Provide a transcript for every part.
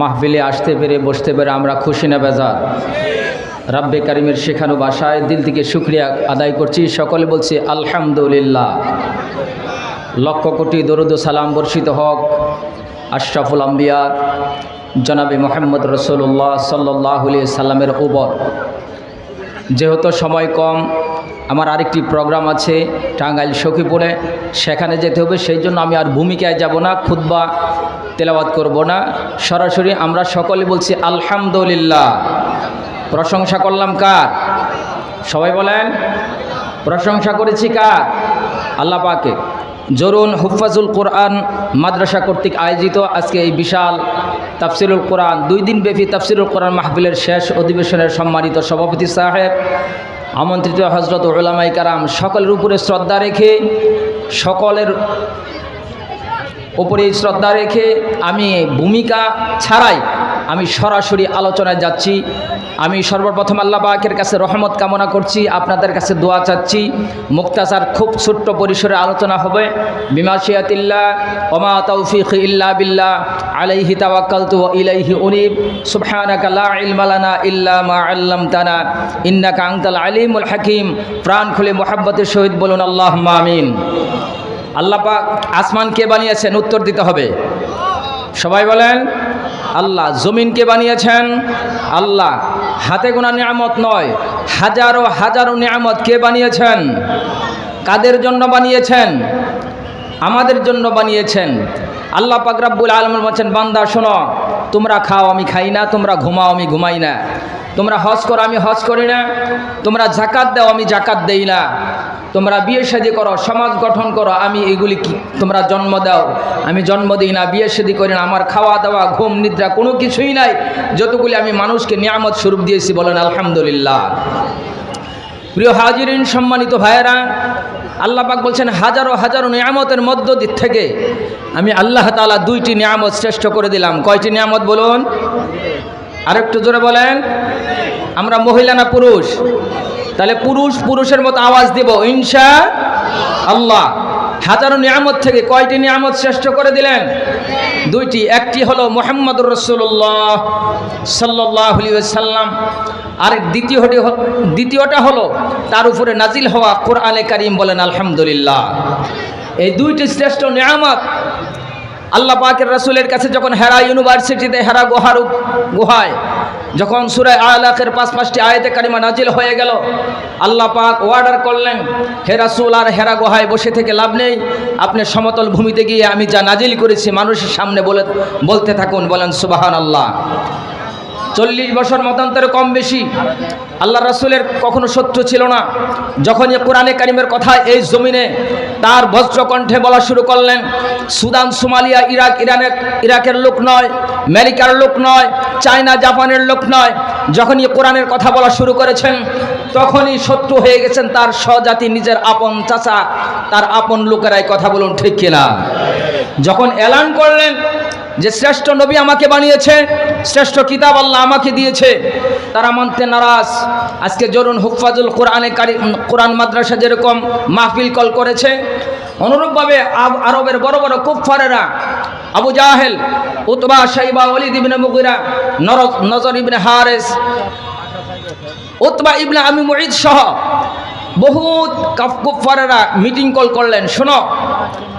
মাহফিলে আসতে পেরে, বসতে পেরে আমরা খুশি না বেজার। রাব্বে কারিমের শেখানো ভাষায় দিল থেকে শুক্রিয়া আদায় করছি। সকলে বলছি, আলহামদুলিল্লাহ। লক্ষ কোটি দরুদ সালাম বর্ষিত হক আশরাফুল আম্বিয়া, জনাবে মোহাম্মদ রসুল্লাহ সাল্লাহ সাল্লামের ওবর যেহেতু সময় কম, আমার আরেকটি প্রোগ্রাম আছে টাঙ্গাইল সখীপুরে সেখানে যেতে হবে, সেই জন্য আমি আর ভূমিকায় যাব না। খুদ্া তেলাওয়াত করব না। সরাসরি আমরা সকলে বলছি আলহামদুলিল্লাহ। প্রশংসা করলাম কার? সবাই বলেন, প্রশংসা করেছি কার? আল্লাহ পাকে। জরুন হুফাজুল কোরআন মাদ্রাসা কর্তৃক আয়োজিত আজকে এই বিশাল তাফসিরুল কোরআন, দুই দিন ব্যাপী তাফসিরুল কোরআন মাহফিলের শেষ অধিবেশনের সম্মানিত সভাপতি সাহেব, আমন্ত্রিত হজরত ওলামাই কারাম, সকলের উপরে শ্রদ্ধা রেখে সকলের ওপরে শ্রদ্ধা রেখে আমি ভূমিকা ছাড়াই আমি সরাসরি আলোচনায় যাচ্ছি। আমি সর্বপ্রথম আল্লাহ পাকের কাছে রহমত কামনা করছি, আপনাদের কাছে দোয়া চাচ্ছি। মুক্তাচার খুব ছোট্ট পরিসরে আলোচনা হবে। বিমাশিয়াতিল্লা ওমা তৌফিক ইল্লা বিল্লাহ, আলাইহি তাওয়াক্কালতু ওয়া ইলাইহি উনিব। সুবহানাকা লা ইলমা লানা ইল্লা মা আল্লামতানা। ইন্নাকা আনতাল আলিমুল হাকিম। প্রাণ খুলে মোহাব্বতের সহিত বলুন আল্লাহুম্মা আমিন। পাক আসমান কে বানিয়েছেন? উত্তর দিতে হবে। সবাই বলেন, আল্লাহ জমিন কে বানিয়েছেন? আল্লাহ হাতে গোনা নিয়ামত নয়, হাজারো হাজারো নিয়ামত কে বানিয়েছেন? কাদের জন্য বানিয়েছেন? আমাদের জন্য বানিয়েছেন। আল্লাহ পাক রাব্বুল আলম বলছেন, বান্দা, শোনো, তোমরা খাও, আমি খাই না, তোমরা ঘুমাও, আমি ঘুমাই না। তোমরা হজ করো, আমি হজ করি না। তোমরা জাকাত দাও, আমি জাকাত দেই না। তোমরা বিয়ে শাদি করো, সমাজ গঠন করো, আমি এগুলি কি? তোমরা জন্ম দাও। আমি জন্ম দিই না, বিয়ে শাদি করি না, আমার খাওয়া দাওয়া, ঘুম, নিদ্রা, কোনো কিছুই নাই। যতগুলি আমি মানুষকে নিয়ামত স্বরূপ দিয়েছি বলেন, আলহামদুলিল্লাহ। প্রিয় হাজিরিন, সম্মানিত ভাইয়েরা পাক বলছেন, হাজারো হাজারো নিয়ামতের মধ্য দিক থেকে আমি আল্লাহ তাআলা দুইটি নিয়ামত শ্রেষ্ঠ করে দিলাম। কয়টি নিয়ামত বলুন? আরেকটু জোরে বলেন। আমরা মহিলা না পুরুষ? তাহলে পুরুষ পুরুষের মতো আওয়াজ দেব, ইনশা আল্লাহ। হাজারো নিয়ামত থেকে কয়টি নিয়ামত শ্রেষ্ঠ করে দিলেন? দুইটি, একটি হলো মোহাম্মদুর রসুল্লাহ সাল্লাহ সাল্লাম আর দ্বিতীয়টি দ্বিতীয়টা হলো তার উপরে নাজিল হওয়া কোরআনে কারিম বলেন, আলহামদুলিল্লাহ। এই দুইটি শ্রেষ্ঠ নিয়ামত আল্লাহ পাকের রাসূলের কাছে যখন হেরা ইউনিভার্সিটিতে হেরা গুহার গুহায় যখন সুরায় আলাকের পাঁচ পাঁচটি আয়তে কারিমা নাজিল হয়ে গেল, আল্লাহ পাক অর্ডার করলেন হেরাসুল আর হেরা গোহায় বসে থেকে লাভ নেই। আপনি সমতল ভূমিতে গিয়ে আমি যা নাজিল করেছি মানুষের সামনে বলে বলতে থাকুন, বলেন সুবাহান আল্লাহ চল্লিশ বছর মতান্তরে কম বেশি। আল্লাহ রাসূলের কখনো শত্রু ছিল না। যখন এ কোরআনে কারিমের কথা এই জমিনে তার বজ্রকণ্ঠে বলা শুরু করলেন, সুদান, সোমালিয়া, ইরাক, ইরানের, ইরাকের লোক নয়, আমেরিকার লোক নয়, চায়না, জাপানের লোক নয়। যখন এ কোরআনের কথা বলা শুরু করেছেন, তখনই শত্রু হয়ে গেছেন তার স্বজাতি, নিজের আপন চাচা, তার আপন লোকেরাই কথা বলুন ঠিক কিনা? যখন এলান করলেন যে শ্রেষ্ঠ নবী আমাকে বানিয়েছে, শ্রেষ্ঠ কিতাব আল্লাহ আমাকে দিয়েছে, তারা মানতে নারাজ। আজকে জরুন হুফাজুল কোরআনে কারি কোরআন মাদ্রাসা যেরকম মাহফিল কল করেছে, অনুরূপভাবে আরবের বড় বড় কুফারেরা আবু জাহেল, উতবা সাইবা ওলিদ ইবনে মুগিরা নর- নজর ইবনে হারেস, উতবা ইবনে আমি মুঈদ সহ বহুত কাফকুফারেরা মিটিং কল করলেন, শোনো,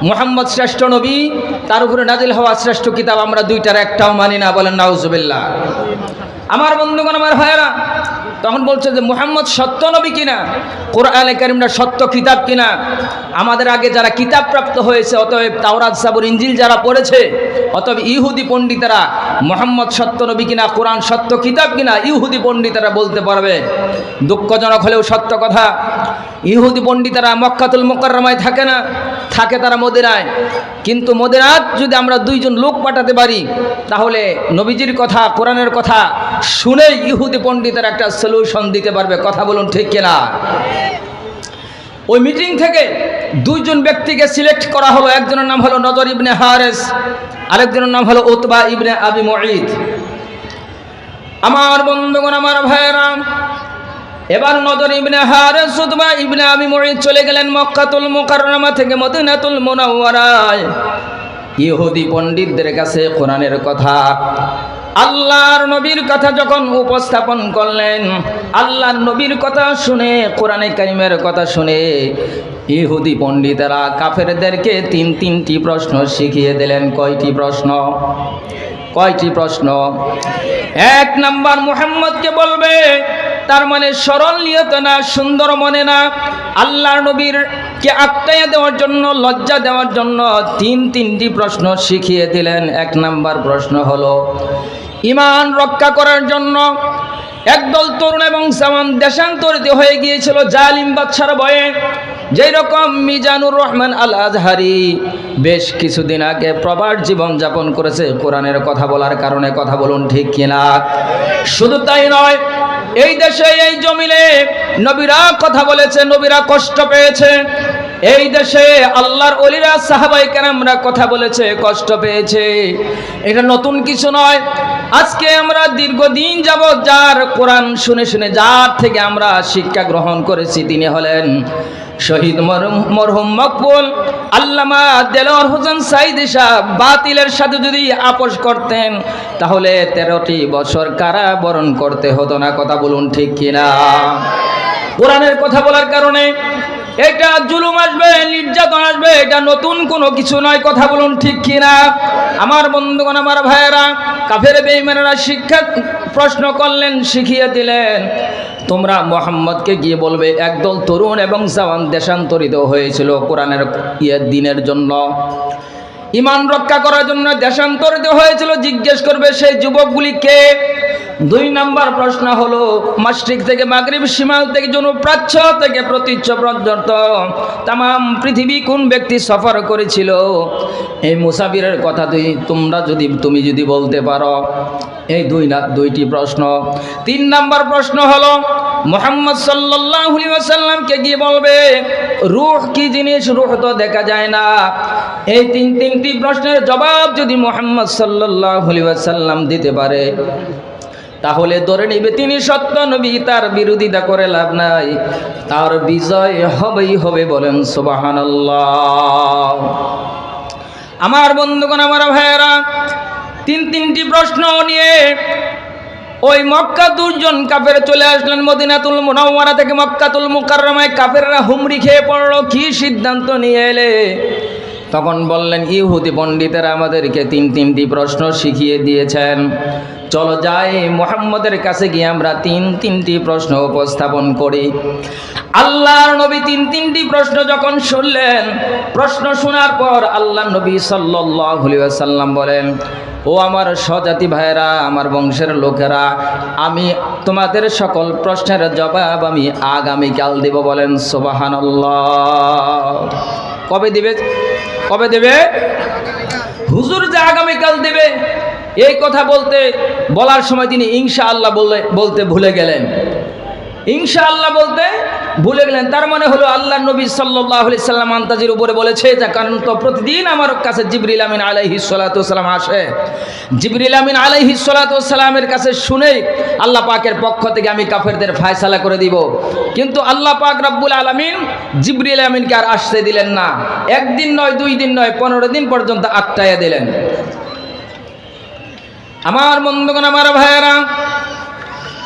মোহাম্মদ শ্রেষ্ঠ নবী, তার উপরে নাজিল হওয়া শ্রেষ্ঠ কিতাব আমরা দুইটার একটাও মানি না, বলেন, নাউজুবিল্লাহ। আমার বন্ধুগণ, আমার ভাইয়েরা তখন বলছে যে মোহাম্মদ সত্য নবী কিনা? কোরআনে কারিমটা সত্য কিতাব কিনা? আমাদের আগে যারা কিতাব প্রাপ্ত হয়েছে, অতএব তাওরাত সাবুর ইঞ্জিল যারা পড়েছে, অতএব ইহুদি পণ্ডিতেরা মোহাম্মদ সত্য নবী কিনা, কোরআন সত্য কিতাব কিনা, ইহুদি পণ্ডিতেরা বলতে পারবে। দুঃখজনক হলেও সত্য কথা, ইহুদি পণ্ডিতেরা মক্কাতুল মোকাররমায় থাকে না। থাকে তারা মদিনায়। কিন্তু মদিনাত যদি আমরা দুইজন লোক পাঠাতে পারি, তাহলে নবীজির কথা, কোরআনের কথা শুনেই ইহুদি পণ্ডিতের একটা সলিউশন দিতে পারবে। কথা বলুন ঠিক কিনা? ওই মিটিং থেকে দুইজন ব্যক্তিকে সিলেক্ট করা হলো। একজনের নাম হলো নজর ইবনে হারেস, আরেকজনের নাম হলো উতবা ইবনে আবি মঈদ। আমার বন্ধুগণ, আমার ভাইয়েরা এবার নজর ইবনে হারেস, উতবা ইবনে আবি মঈদ চলে গেলেন মক্কাতুল মুকাররমা থেকে মদিনাতুল মুনাওয়ারায়। ইহুদি পণ্ডিতদের কাছে কোরআনের কথা। আল্লাহর নবীর কথা যখন উপস্থাপন করলেন, আল্লাহর নবীর কথা শুনে, কোরআনে কারিমের কথা শুনে, ইহুদি পণ্ডিতেরা কাফেরদেরকে তিন তিনটি প্রশ্ন শিখিয়ে দিলেন। কয়টি প্রশ্ন? কয়টি প্রশ্ন? এক নাম্বার, মুহাম্মদকে বলবে তার মানে সরল নিয়ত না, সুন্দর মনে না। আল্লাহর নবীর কে আত্মায়া দেওয়ার জন্য, লজ্জা দেওয়ার জন্য তিন তিনটি প্রশ্ন শিখিয়ে দিলেন। এক নাম্বার প্রশ্ন হলো, ইমান রক্ষা করার জন্য একদল তরুণ এবং সামান দেশান্তরিত হয়ে গিয়েছিল জালিম বাচ্চার বয়ে যেই রকম মিজানুর রহমান আল আজহারি বেশ কিছুদিন আগে প্রবাস জীবন যাপন করেছে। কোরআনের কথা বলার কারণে কথা বলুন ঠিক কিনা? শুধু তাই নয় এই দেশে, এই জমিনে নবীরা কথা বলেছে, নবীরা কষ্ট পেয়েছে। এই দেশে আল্লাহর অলিরা সাহাবাই কেন আমরা কথা বলেছে, কষ্ট পেয়েছে। এটা নতুন কিছু নয়। আজকে আমরা দীর্ঘদিন যাবৎ যার কোরআন শুনে শুনে যার থেকে আমরা শিক্ষা গ্রহণ করেছি, তিনি হলেন শহীদ মরহুম মকবুল আল্লামা দেলোয়ার হোসেন সাইদ সাহেব বাতিলের সাথে যদি আপোষ করতেন, তাহলে তেরোটি বছর কারাবরণ করতে হতো না, কথা বলুন ঠিক কিনা? কোরআনের কথা বলার কারণে এটা জুলুম আসবে, নির্যাতন আসবে, এটা নতুন কোনো কিছু নয়, কথা বলুন ঠিক কিনা? আমার বন্ধুগণ, আমার ভাইয়েরা, কাফের বেইমানেরা শিক্ষা প্রশ্ন করলেন, শিখিয়ে দিলেন। তোমরা মোহাম্মদকে গিয়ে বলবে, একদল তরুণ এবং জওয়ান দেশান্তরিত হয়েছিল কোরআনের ইয়ে দিনের জন্য। ইমান রক্ষা করার জন্য দেশান্তরিত হয়েছিল, জিজ্ঞেস করবে সেই যুবকগুলিকে দুই নাম্বার প্রশ্ন হলো মাস্ট্রিক থেকে মাগরিব সীমাল থেকে জনপ্রাচ্য থেকে প্রতীচ্য পর্যন্ত তাম পৃথিবী কোন ব্যক্তি সফর করেছিল? এই মুসাফিরের কথা তুই, তোমরা যদি, তুমি যদি বলতে পারো। এই দুই না, দুইটি প্রশ্ন। তিন নাম্বার প্রশ্ন হলো মোহাম্মদ সাল্লাহ সাল্লামকে গিয়ে বলবে, রুহ কি জিনিস? রুহ তো দেখা যায় না। এই তিন তিনটি প্রশ্নের জবাব যদি মোহাম্মদ সাল্লাহ দিতে পারে, তাহলে ধরে নিবে তিনি সত্য, নবী তার বিরোধিতা করে লাভ নাই। তার বিজয় হবেই হবে বলেন সুবাহান আমার বন্ধুগণ, আমার ভাইয়েরা, তিন তিনটি প্রশ্ন নিয়ে ওই মক্কা দুজন কাফের চলে আসলেন মদিনাতুল মুনাওয়ারা থেকে মক্কাতুল মুকাররমায়। কাফেররা হুমড়ি খেয়ে পড়ল, কি সিদ্ধান্ত নিয়ে এলে? তখন বললেন, ইহুদি পণ্ডিতেরা আমাদেরকে তিন তিনটি প্রশ্ন শিখিয়ে দিয়েছেন। চলো যাই মোহাম্মদের কাছে গিয়ে আমরা তিন তিনটি প্রশ্ন উপস্থাপন করি। আল্লাহর নবী তিন তিনটি প্রশ্ন যখন শুনলেন, প্রশ্ন শোনার পর আল্লাহ নবী সাল্লাম বলেন ও আমার স্বজাতি ভাইয়েরা, আমার বংশের লোকেরা, আমি তোমাদের সকল প্রশ্নের জবাব আমি আগামীকাল দেব বলেন সোবাহান কবে দিবে? কবে দেবে? হুজুর যে আগামীকাল দেবে, এই কথা বলতে, বলার সময় তিনি ইনশা আল্লাহ বলতে ভুলে গেলেন। ইনশা আল্লাহ বলতে ভুলে গেলেন। তার মানে হলো আল্লাহ নবী সাল্লাহ সাল্লাম আন্তাজির উপরে বলেছে যে, কারণ তো প্রতিদিন আমার কাছে জিবরিল আমিন আলাইহি সালাতাম আসে। জিবরিল আমিন আলাইহি সালাতামের কাছে শুনেই আল্লাহ পাকের পক্ষ থেকে আমি কাফেরদের ফায়সালা করে দিব। কিন্তু আল্লাহ পাক রব্বুল আলমিন জিবরিল আমিনকে আর আসতে দিলেন না। একদিন নয়, দুই দিন নয়, পনেরো দিন পর্যন্ত আটটাইয়া দিলেন। আমার বন্ধুগণ, আমার ভাইয়েরা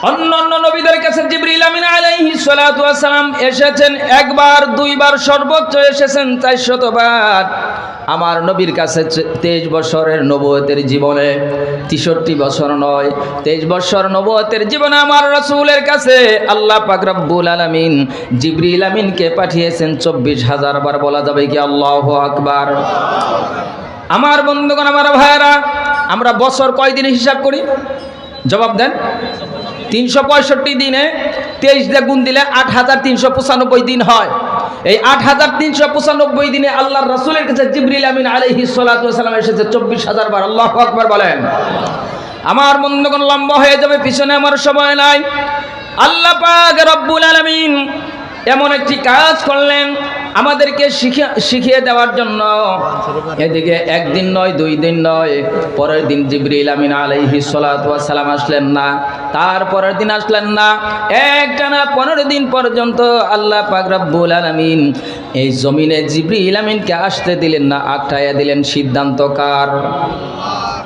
অন্য অন্য নবীদের কাছে জিবরিল আমিন আলাইহি সালাতু ওয়াসালাম এসেছেন, একবার, দুইবার সর্বোচ্চ এসেছেন চারশতবার আমার নবীর কাছে তেইশ বছরের নবতের জীবনে তেষট্টি বছর নয়, তেইশ বছর নবতের জীবনে আমার রসুলের কাছে আল্লাহ পাক রব্বুল আলামিন জিবরিল আমিনকে পাঠিয়েছেন, চব্বিশ হাজার বার বলা যাবে কি আল্লাহ আকবার। আমার বন্ধুগণ, আমার ভাইয়েরা, আমরা বছর কয় দিনে হিসাব করি? জবাব দেন। তিনশো পঁয়ষট্টি দিনে তেইশ দিয়ে গুণ দিলে আট হাজার তিনশো পঁচানব্বই দিন হয়। এই আট হাজার তিনশো পঁচানব্বই দিনে আল্লাহর রসুলের কাছে জিবরিল আমিন আলহি সালাম এসেছে চব্বিশ হাজার বার। আল্লাহ আকবর বলেন। আমার মন্দগণ লম্বা হয়ে যাবে, পিছনে আমার সময় নাই। আল্লাহ পাক রব্বুল আলমিন এমন একটি কাজ করলেন আমাদেরকে শিখিয়ে দেওয়ার জন্য। এদিকে একদিন নয়, দুই দিন নয়, পরের দিন জিবরিল আমিন আলাইহি সালাম আসলেন না তারপরের দিন আসলেন না। একটানা পনেরো দিন পর্যন্ত আল্লাহ পাক রব্বুল আলামিন এই জমিনে জিবরিল আমিনকে আসতে দিলেন না আটটাইয়া দিলেন। সিদ্ধান্ত কার?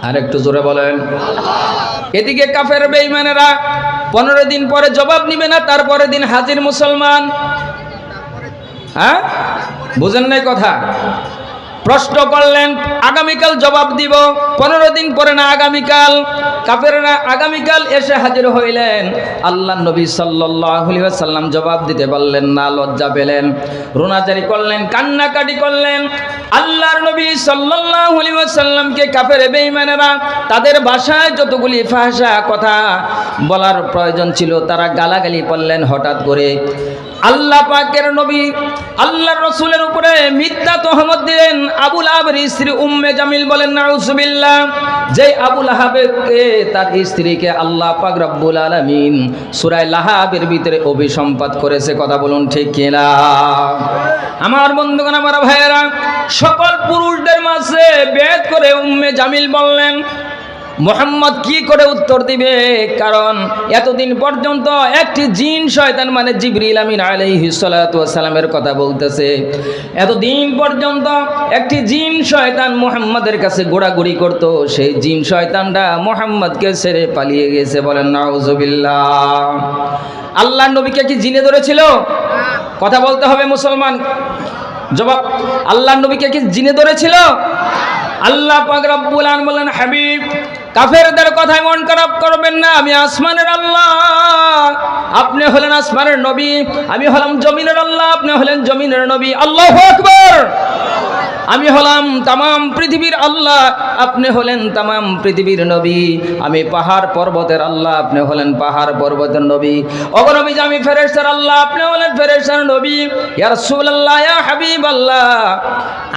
আর একটু জোরে বলেন। এদিকে কাফের বেঈমানেরা পনেরো দিন পরে জবাব নিবে না তারপরে দিন হাজির মুসলমান। হ্যাঁ? বুঝেন নাই কথা? প্রশ্ন করলেন, আগামীকাল জবাব দিব। পনেরো দিন পরে না আগামীকাল? কাফেররা আগামীকাল এসে হাজির হইলেন। আল্লাহ নবী সাল্লাম জবাব দিতে পারলেন না, লজ্জা পেলেন। রোনাজারি করলেন, কান্নাকাটি করলেন। আল্লাহর নবী সাল্লামকে কাফের বেঈমানেরা তাদের ভাষায় যতগুলি ভাষা কথা বলার প্রয়োজন ছিল, তারা গালাগালি করলেন হঠাৎ করে। আল্লাহ পাকের নবী আল্লাহ রসুলের উপরে মিথ্যা তহমত দিলেন। আবুল আবের স্ত্রী উম্মে জামিল বলেন, নাউজুবিল্লাহ যে আবুল আহাবেকে তার স্ত্রীকে আল্লাহ পাক রব্বুল আলামিন সূরা লাহাবের ভিতরে অভিসম্পাত করেছে, কথা বলুন ঠিক কিনা? আমার বন্ধুগণ, আমার ভাইয়েরা, সকল পুরুষদের মাঝে বেদ করে উম্মে জামিল বললেন মোহাম্মদ কি করে উত্তর দিবে? কারণ এতদিন পর্যন্ত একটি জিন শয়তান মানে জিবরিল আমিন আলাইহি সালামের কথা বলতেছে। এতদিন পর্যন্ত একটি জিন শয়তান মোহাম্মদের কাছে গোড়াগুড়ি করত। সেই জিন শয়তানটা মোহাম্মদকে ছেড়ে পালিয়ে গেছে বলেন, নাউজুবিল্লাহ। আল্লাহ নবীকে কি জিনে ধরেছিল? কথা বলতে হবে মুসলমান। জবাব, আল্লাহ নবীকে কি জিনে ধরেছিল? আল্লাহ পাক রব্বুল আলামিন বলেন হাবিব কাফেরদের কথায় মন খারাপ করবেন না, আমি আসমানের আল্লাহ। আপনি হলেন আসমানের নবী, আমি হলাম জমিনের আল্লাহ, আপনি হলেন জমিনের নবী। আল্লাহ আকবার! আমি হলাম তামাম পৃথিবীর আল্লাহ, আপনি হলেন তামাম পৃথিবীর নবী। আমি পাহাড় পর্বতের আল্লাহ, আপনি হলেন পাহাড় পর্বতের নবী। অগনবী আমি ফেরেশতার আল্লাহ, আপনি হলেন ফেরেশতার নবী। ইয়া রাসূলুল্লাহ, ইয়া হাবিব আল্লাহ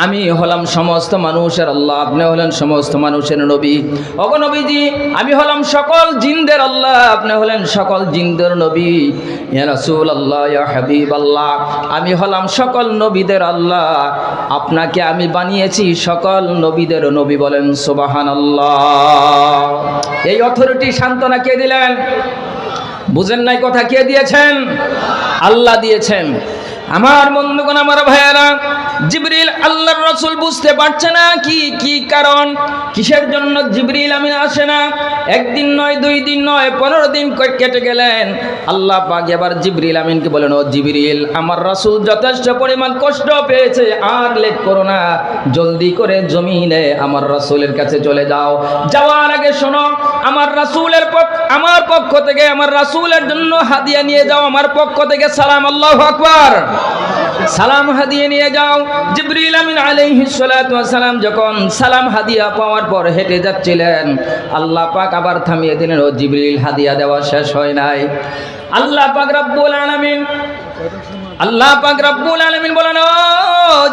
আমি হলাম সমস্ত মানুষের আল্লাহ, আপনি হলেন সমস্ত মানুষের নবী। অগনবীজি আমি হলাম সকল জিনদের আল্লাহ, আপনি হলেন সকল জিনদের নবী। ইয়া ইয়া হাবিব আল্লাহ আমি হলাম সকল নবীদের আল্লাহ। আপনাকে আমি বানিয়েছি সকল নবীদের নবী বলেন সুবাহান এই অথরিটি সান্ত্বনা কে দিলেন? বুঝেন নাই কথা কে দিয়েছেন? আল্লাহ দিয়েছেন। আমার বন্ধুগণ, আমার ভাইয়েরা, জিবরিল আল্লাহর রসুল বুঝতে পারছে না কি কি কারণ? কিসের জন্য জিবরিল আমিন আসে না? একদিন নয়, দুই দিন নয়, পনেরো দিন কেটে গেলেন? আল্লাহ পাক এবার জিবরিল আমিনকে বলেন, ও জিবরিল, আমার রাসূল যথেষ্ট পরিমাণ কষ্ট পেয়েছে, আর লেট করো না। জলদি করে জমিনে আমার রাসূলের কাছে চলে যাও। যাওয়ার আগে শোনো, আমার রাসূলের পক্ষ আমার পক্ষ থেকে, আমার রাসূলের জন্য হাদিয়া নিয়ে যাও, আমার পক্ষ থেকে সালাম আল্লাহু আকবার। সালাম হাদিয়ে নিয়ে যাও। জিবরিল আমিন সালাম যখন সালাম হাদিয়া পাওয়ার পর হেঁটে যাচ্ছিলেন, আল্লাহ পাক আবার থামিয়ে দিলেন ও জিবরিল হাদিয়া দেওয়া শেষ হয় নাই। আল্লাহ পাক রব্বুল আলামিন, আল্লাহ পাক রব্বুল আলামিন বলেন, ও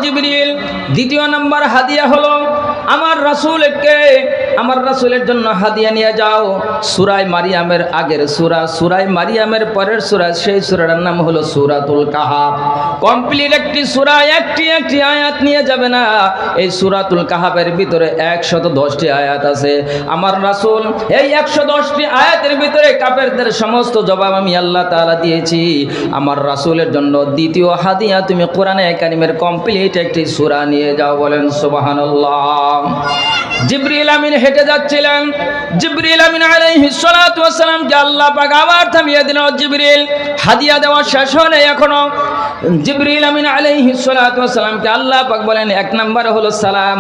জিবরিল, দ্বিতীয় নাম্বার হাদিয়া হলো, আমার রাসূলকে, আমার রাসূলের জন্য হাদিয়া নিয়ে যাও। সূরায় মারিয়ামের আগের সূরা, সূরায় মারিয়ামের পরের সূরা, সেই সূরাটার নাম হলো সূরাতুল কাহাফ কমপ্লিট একটি সূরা, একটি একটি আয়াত নিয়ে যাবে না। এই সূরাতুল কাহাফের ভিতরে একশত দশটি আয়াত আছে। আমার রাসূল, এই একশো দশটি আয়াতের ভিতরে কাফেরদের সমস্ত জবাব আমি আল্লাহ তাআলা দিয়েছি। আমার রাসূলের জন্য দ্বিতীয় হাদিয়া তুমি কোরআনে কারিমের কমপ্লিট একটি সুরা নিয়ে যাও, বলেন সুবহানাল্লাহ। জিবরিল আমিন হেঁটে যাচ্ছিলেন। জিবরিল আমিন আলাইহিস সালাতু ওয়াস সালামকে আল্লাহ পাক আবার থামিয়ে দিলেন জিবরিল হাদিয়া দেওয়া শেষ নাই এখনও। জিবরিল আমিন ওয়াস সালামকে আল্লাহ পাক বলেন, এক নম্বরে হলো সালাম,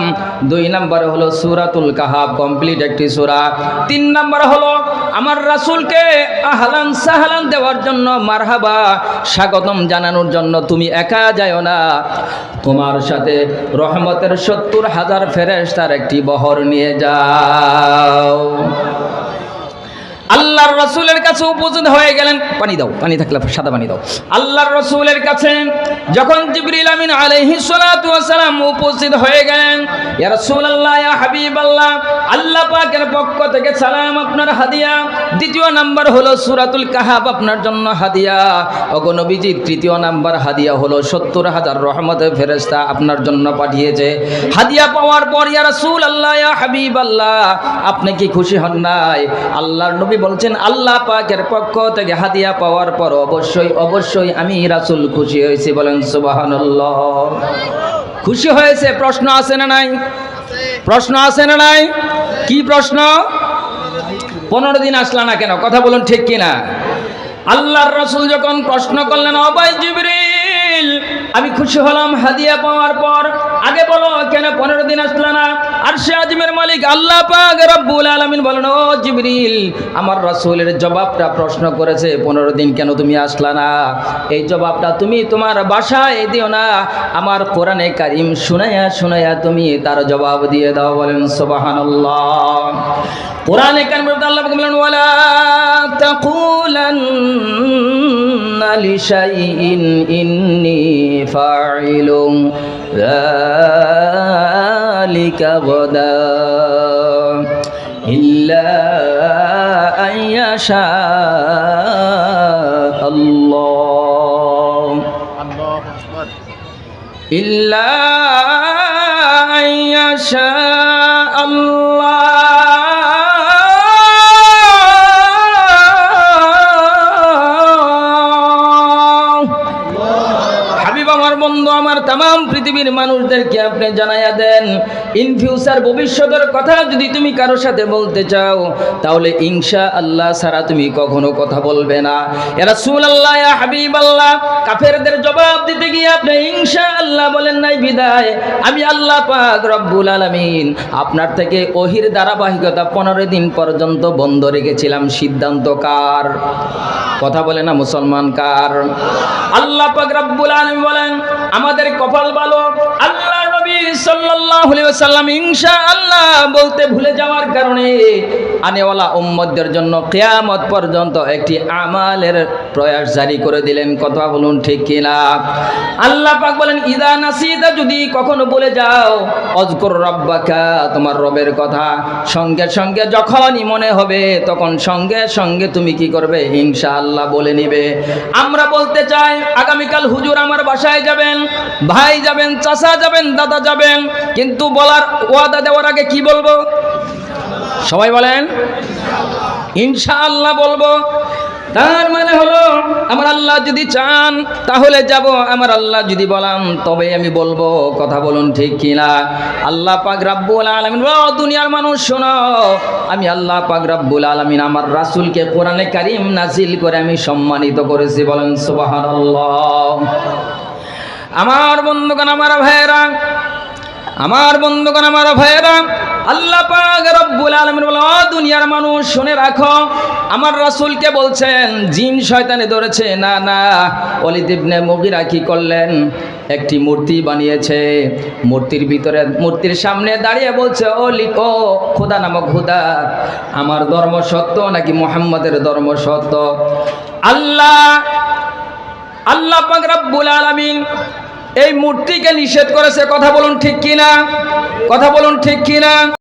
দুই নম্বরে হলো সূরাতুল কাহাফ, কমপ্লিট একটি সূরা, তিন নম্বর হলো আমার রাসূলকে আহলান সাহলান দেওয়ার জন্য মারহাবা, স্বাগতম জানানোর জন্য তুমি একা যাও না। তোমার সাথে রহমতের সত্তর হাজার ফেরেশতার একটি বহর নিয়ে যাও। আল্লাহর রসুলের কাছে উপস্থিত হয়ে গেলেন, পানি দাও, পানি থাকলে সাদা পানি দাও। আল্লাহর রসুলের কাছে যখন জিবরিল আমিন আলাইহি সালাতু ওয়াসালাম উপস্থিত হয়ে গেলেন, ইয়া রাসূলুল্লাহ, ইয়া হাবিবাল্লাহ, আল্লাহ পাকের পক্ষ থেকে সালাম আপনার হাদিয়া। দ্বিতীয় নাম্বার হলো সূরাতুল কাহাব আপনার জন্য হাদিয়া। ওগো তৃতীয় নাম্বার হাদিয়া হলো সত্তর হাজার রহমতের ফেরেশতা আপনার জন্য পাঠিয়েছে। হাদিয়া পাওয়ার পর, ইয়া রাসূলুল্লাহ, ইয়া হাবিবাল্লাহ, আপনি কি খুশি হন নাই? আল্লাহর নবী বলছেন, আল্লাহ পাকের পক্ষ থেকে হাদিয়া পাওয়ার পর অবশ্যই অবশ্যই আমি রাসুল খুশি হয়েছি বলেন, সুবহানাল্লাহ। খুশি হয়েছে? প্রশ্ন আছে না নাই? প্রশ্ন আছে না নাই? কি প্রশ্ন? পনেরো দিন আসলা না কেন? কথা বলুন ঠিক কিনা? আল্লাহর রসুল যখন প্রশ্ন করলেন, অবাই জিবরিল আমি খুশি হলাম হাদিয়া পাওয়ার পর। আগে বলো, কেন পনেরো দিন আসলে না? আর সে আজমের মালিক আল্লাহ পাক রব্বুল আলামিন বলেন, ও জিবরিল, আমার রসুলের জবাবটা প্রশ্ন করেছে, পনেরো দিন কেন তুমি আসলা না? এই জবাবটা তুমি তোমার বাসায় দিও না। আমার কোরআনে কারিম শুনাইয়া শুনাইয়া তুমি তার জবাব দিয়ে দাও। বলেন, সুবহানাল্লাহ। কোরআনে কারিম আল্লাহ বলেন, ওয়ালা তাকুলান্না لشيء إني فاعل ذلك غدا إلا أن يشاء الله إلا أن يشاء পৃথিবীর মানুষদেরকে আপনি জানাইয়া দেন। ইন ফিউচার ভবিষ্যতের কথা যদি তুমি কারোর সাথে বলতে চাও, তাহলে ইনশা আল্লাহ ছাড়া তুমি কখনো কথা বলবে না। এরা সুল আল্লাহ হাবিব আল্লাহ কাফেরদের জবাব দিতে গিয়ে আপনি ইনশা আল্লাহ বলেন নাই, বিদায়। আমি আল্লাহ পাক রব্বুল আলামিন, আপনার থেকে ওহির ধারাবাহিকতা পনেরো দিন পর্যন্ত বন্ধ রেখেছিলাম। সিদ্ধান্ত কার? কথা বলে না, মুসলমান কার? আল্লাহ পাক রব্বুল আলামিন বলেন, আমাদের কপাল ভালো, আল্লাহ নবী সাল্লাল্লাহু আলাইহি ওয়াসাল্লাম, ইনশাআল্লাহ বলতে ভুলে যাওয়ার কারণে আনেওয়ালা উম্মতদের জন্য কিয়ামত পর্যন্ত একটি আমালের প্রয়াস জারি করে দিলেন। কথা বলুন ঠিক কিনা? আল্লাহ পাক বলেন, ইদা নাসিতা, যদি কখনো বলে যাও অজকর রব্বাকা, তোমার রবের কথা, সঙ্গে সঙ্গে যখনই মনে হবে, তখন সঙ্গে সঙ্গে তুমি কি করবে? ইনশাআল্লাহ বলে নিবে। আমরা বলতে চাই, আগামীকাল হুজুর আমার বাসায় যাবেন, ভাই যাবেন, চাচা যাবেন, দাদা যাবেন, কিন্তু বলার ওয়াদা দেওয়ার আগে কি বলব? সবাই বলেন, ইনশাআল্লাহ বলব। তার মানে হলো, আমার আল্লাহ যদি চান, তাহলে যাব। আমার আল্লাহ যদি বলাম তবে আমি বলব, কথা বলুন ঠিক কিনা? আল্লাহ পাক রাব্বুল আলামিন দুনিয়ার মানুষ, শোনো। আমি আল্লাহ পাক রাব্বুল আলামিন, আমার রাসূলকে কোরআনে কারীম নাজিল করে আমি সম্মানিত করেছি। বলেন সুবহানাল্লাহ। আমার বন্ধুগণ, আমার ভাইয়েরা আমার বন্ধুগণ, আমার ভাইয়েরা, আল্লাহ পাক রব্বুল আলামিন বলে ও দুনিয়ার মানুষ, শুনে রাখো, আমার রাসূলকে বলছেন, জিন শয়তানে ধরেছে, না না অলিদ ইবনে মুগিরা কি করলেন? একটি মূর্তি বানিয়েছে, মূর্তির ভিতরে, মূর্তির সামনে দাঁড়িয়ে বলছে, ও লিখো খোদা নামক খোদা, আমার ধর্ম সত্য নাকি মোহাম্মদের ধর্ম সত্য? আল্লাহ আল্লাহ পাক রব্বুল আলামিন এই মূর্তিকে নিষেধ করেছে কথা বলুন ঠিক কিনা? কথা বলুন ঠিক কিনা?